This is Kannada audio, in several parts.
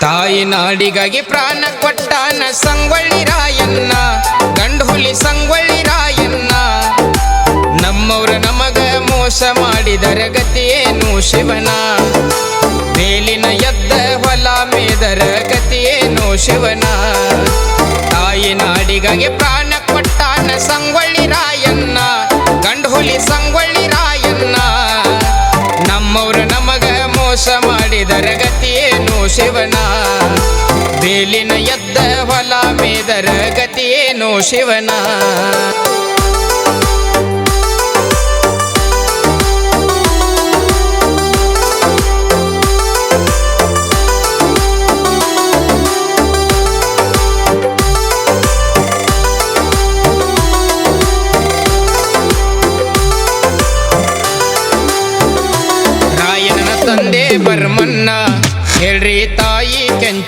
ತಾಯಿ ನಾಡಿಗಾಗಿ ಪ್ರಾಣ ಕೊಟ್ಟಾನ ಸಂಗೊಳ್ಳಿ ರಾಯಣ್ಣ ಗಂಡು ಹುಲಿ ಸಂಗೊಳ್ಳಿ ರಾಯಣ್ಣ. ನಮ್ಮವ್ರ ನಮಗ ಮೋಸ ಮಾಡಿದರ ಗತಿಯೇನು ಶಿವನ? ಮೇಲಿನ ಎದ್ದ ಹೊಲ ಮೇದರ ಗತಿಯೇನು ಶಿವನ? ತಾಯಿ ನಾಡಿಗಾಗಿ ಪ್ರಾಣ ಕೊಟ್ಟಾನ ಸಂಗೊಳ್ಳಿ ರಾಯಣ್ಣ ಗಂಡು ಹುಲಿ ಸಂಗೊಳ್ಳಿ ರಾಯಣ್ಣ. ನಮ್ಮವ್ರ ನಮಗ ಮೋಸ ಮಾಡಿದರ ಗತಿಯೇನು ಶಿವನ. ಬೇಲಿನ ಎದ್ದ ಹೊಲ ಮೇದರ ಗತಿಯೇನು ಶಿವನ?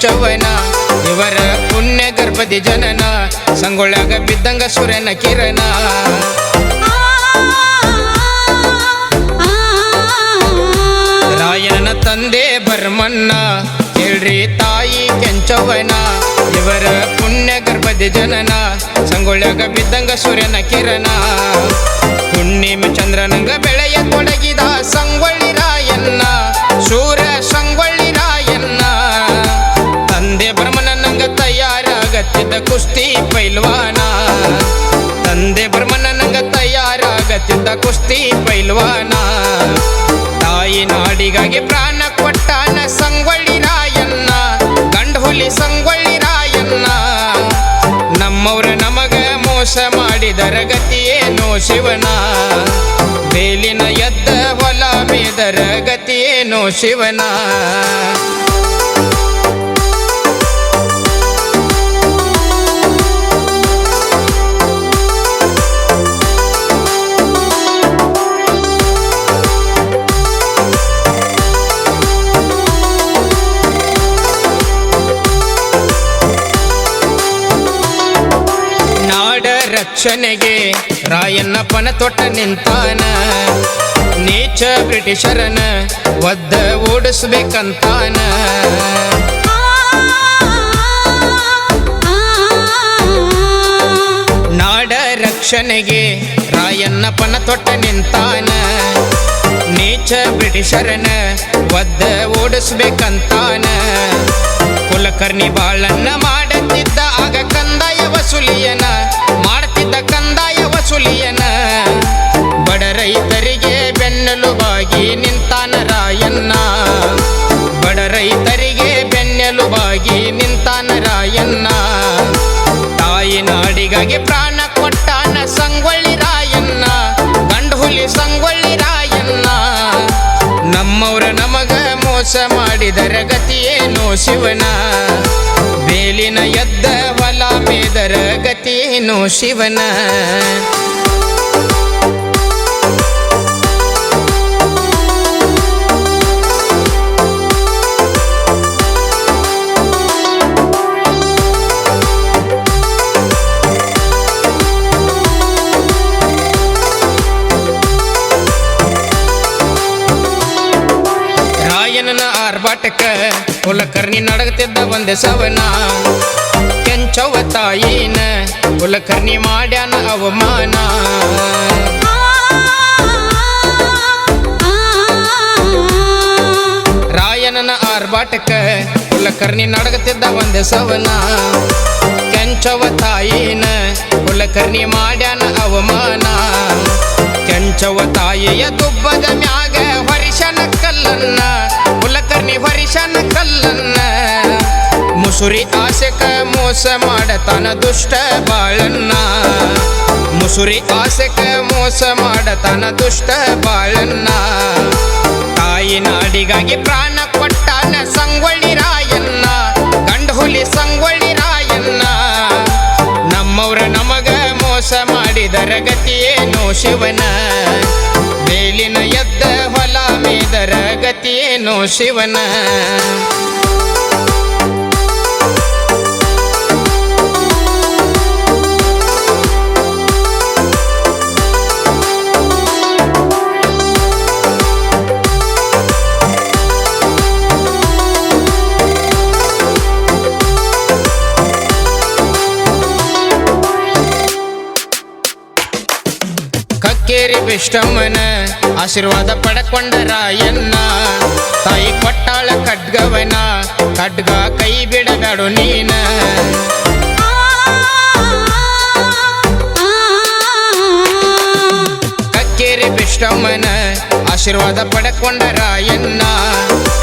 ತಾಯಿ ಕೆಂಚವನ ಇವರ ಪುಣ್ಯ ಗರ್ಭದಿ ಜನನ ಸಂಗೊಳಗ ಬಿದ್ದಂಗ ಸುರನ ಕಿರಣ. ರಾಯನ ತಂದೆ ಬರ್ಮಣ್ಣ, ಹೇಳ್ರಿ ತಾಯಿ ಕೆಂಚವನ ಇವರ ಪುಣ್ಯ ಗರ್ಭದಿ ಜನನ ಸಂಗೊಳಗ ಬಿದ್ದಂಗ ಸೂರ್ಯನ ಕಿರಣ. ಹುಣ್ಣಿಮೆ ಚಂದ್ರನಂಗ ಬೆಳೆಯ ಕುಸ್ತಿ ಪೈಲ್ವಾನ. ತಂದೆ ಬ್ರಹ್ಮನಂಗ ತಯಾರಾಗತ್ತಿದ್ದ ಕುಸ್ತಿ ಪೈಲ್ವಾನ. ತಾಯಿ ನಾಡಿಗಾಗಿ ಪ್ರಾಣ ಕೊಟ್ಟಾನ ಸಂಗೊಳ್ಳಿ ರಾಯಣ್ಣ. ಗಂಡು ಹುಲಿ ಸಂಗೊಳ್ಳಿ ರಾಯಣ್ಣ. ನಮ್ಮವ್ರ ನಮಗ ಮೋಸ ಮಾಡಿದರ ಗತಿಯೇನು ಶಿವನ. ಬೇಲಿನ ಎದ್ದ ಹೊಲ ಮೇದರ ಗತಿಯೇನು ಶಿವನ. ರಕ್ಷಣೆಗೆ ರಾಯಣ್ಣಪ್ಪನ ಪನ ತೊಟ್ಟ ನಿಂತಾನ. ನೀಚ ಬ್ರಿಟಿಷರನ ಒದ್ದ ಓಡಿಸ್ಬೇಕಂತಾನ. ನಾಡ ರಕ್ಷಣೆಗೆ ರಾಯಣ್ಣಪ್ಪನ ಪನ ತೊಟ್ಟ ನಿಂತಾನ. ನೀಚ ಬ್ರಿಟಿಷರನ ಒದ್ದ ಓಡಿಸ್ಬೇಕಂತಾನ. ಕುಲಕರ್ಣಿ ಬಾಳನ್ನ ಮಾಡುತ್ತಿದ್ದ ಆಗ ಮಾಡಿದರ ಗತಿಯೇನು ಶಿವನ? ಬೇಲಿನ ಎದ್ದ ಹೊಲ ಮೇದರ ಗತಿಯೇನು ಶಿವನ? ರಾಯಣನ ಆರ್ಭಾಟಕ ಕುಲಕರ್ಣಿ ನಡಗತಿದ್ದ ಒಂದೆ ಸವನ. ಕೆಂಚವ ತಾಯಿನ ಕುಲಕರ್ಣಿ ಮಾಡ್ಯಾನ ಅವಮಾನ. ರಾಯಣನ ಆರ್ಭಾಟಕ ಕುಲಕರ್ಣಿ ನಡಗತಿದ್ದ ಒಂದೆ ಸವನ. ಕೆಂಚವ ತಾಯಿನ ಕುಲಕರ್ಣಿ ಮಾಡ್ಯಾನ ಅವಮಾನ. ಕೆಂಚವ ತಾಯಿಯ ದುಬ್ಬದ ಮ್ಯಾಗ ಹೊರಿಶನ ಕಲ್ಲನ್ನ ಕುಲಕರ್ಣಿ ಹರಿಶನ ಕಲ್ಲನ್ನ. ಮುಸುರಿ ಆಸೆಕ ಮೋಸ ಮಾಡತನ ದುಷ್ಟ ಬಾಳನ್ನ. ಮುಸುರಿ ಆಸೆಕ ಮೋಸ ಮಾಡತನ ದುಷ್ಟ ಬಾಳನ್ನ. ತಾಯಿ ನಾಡಿಗಾಗಿ ಪ್ರಾಣ ಕೊಟ್ಟನ ಸಂಗೊಳ್ಳಿ ರಾಯಣ್ಣ. ಗಂಡು ಹುಲಿ ಸಂಗೊಳ್ಳಿ ರಾಯಣ್ಣ. ನಮ್ಮವ್ರ ನಮಗ ಮೋಸ ಮಾಡಿದರ ಗತಿಯೇನು ಶಿವನ. ಶಿವನು ಶಿವನ ಕಕ್ಕೇರಿ ವಿಷ್ಣುವನ ಆಶೀರ್ವಾದ ಪಡಕೊಂಡ ರಾಯಣ್ಣ. ತಾಯಿ ಕೊಟ್ಟಾಳ ಖಡ್ಗವನ, ಖಡ್ಗ ಕೈ ಬಿಡಬೇಡು ನೀನ. ಕಕ್ಕೇರಿ ಬಿಷ್ಟಮ್ಮನ ಆಶೀರ್ವಾದ ಪಡಕೊಂಡ ರಾಯಣ್ಣ.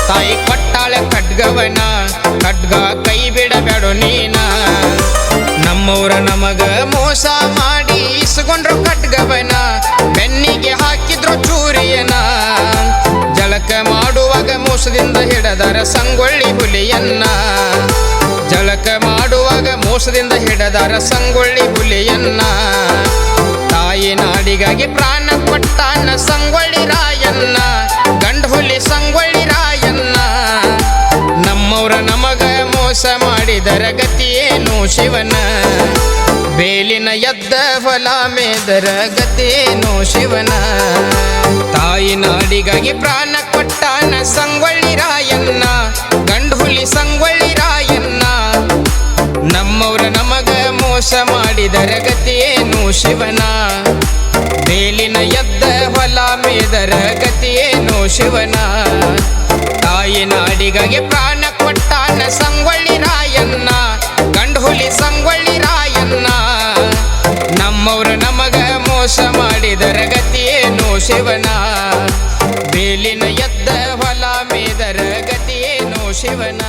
ತಾಯಿ ಕೊಟ್ಟಾಳ ಖಡ್ಗವನ, ಖಡ್ಗ ಕೈ ಬಿಡಬೇಡು ನೀನ. ನಮ್ಮವರ ನಮಗ ಮೋಸ ಮಾಡಿ ಇಸ್ಕೊಂಡ್ರು ಖಡ್ಗವನ, ಬೆನ್ನಿಗೆ ಹಾಕಿದ್ರು ಮೋಸದಿಂದ ಹಿಡದರ ಸಂಗೊಳ್ಳಿ ಹುಲಿಯನ್ನ. ಜಳಕ ಮಾಡುವಾಗ ಮೋಸದಿಂದ ಹಿಡದರ ಸಂಗೊಳ್ಳಿ ಹುಲಿಯನ್ನ. ತಾಯಿ ನಾಡಿಗಾಗಿ ಪ್ರಾಣ ಕೊಟ್ಟಾನ ಸಂಗೊಳ್ಳಿ ರಾಯನ್ನ ಗಂಡ ಹುಲಿ ಸಂಗೊಳ್ಳಿ ರಾಯನ್ನ ನಮ್ಮವರ ನಮಗ ಮೋಸ ಮಾಡಿದರ ಗತಿಯೇನು ಶಿವನ. ಬೇಲಿನ ಎದ್ದ ಫಲ ಮೇದರ ಗತಿಯೇನು ಶಿವನ. ತಾಯಿ ನಾಡಿಗಾಗಿ ಪ್ರಾಣ ಸಂಗೊಳ್ಳಿ ರಾಯಣ್ಣ ಗಂಡು ಹುಲಿ ಸಂಗೊಳ್ಳಿ ರಾಯಣ್ಣ ನಮ್ಮವ್ರ ನಮಗ ಮೋಸ ಮಾಡಿದರ ಗತಿಯೇನು ಶಿವನ. ಮೇಲಿನ ಎದ್ದ ಹೊಲ ಮೇದರ ಗತಿಯೇನು ಶಿವನ. ತಾಯಿ ನಾಡಿಗಾಗಿ ಪ್ರಾಣ ಕೊಟ್ಟಾನ ಸಂಗೊಳ್ಳಿ ರಾಯಣ್ಣ ಗಂಡು ಹುಲಿ ಸಂಗೊಳ್ಳಿ ರಾಯಣ್ಣ ನಮ್ಮವ್ರ ನಮಗ ಮೋಸ ಮಾಡಿದರ ಗತಿಯೇನು ಶಿವನ. ಮೇಲಿನ ಎದ್ದ ಹೊಲ ಮೇದರ ಗತಿಯೇನು ಶಿವನ?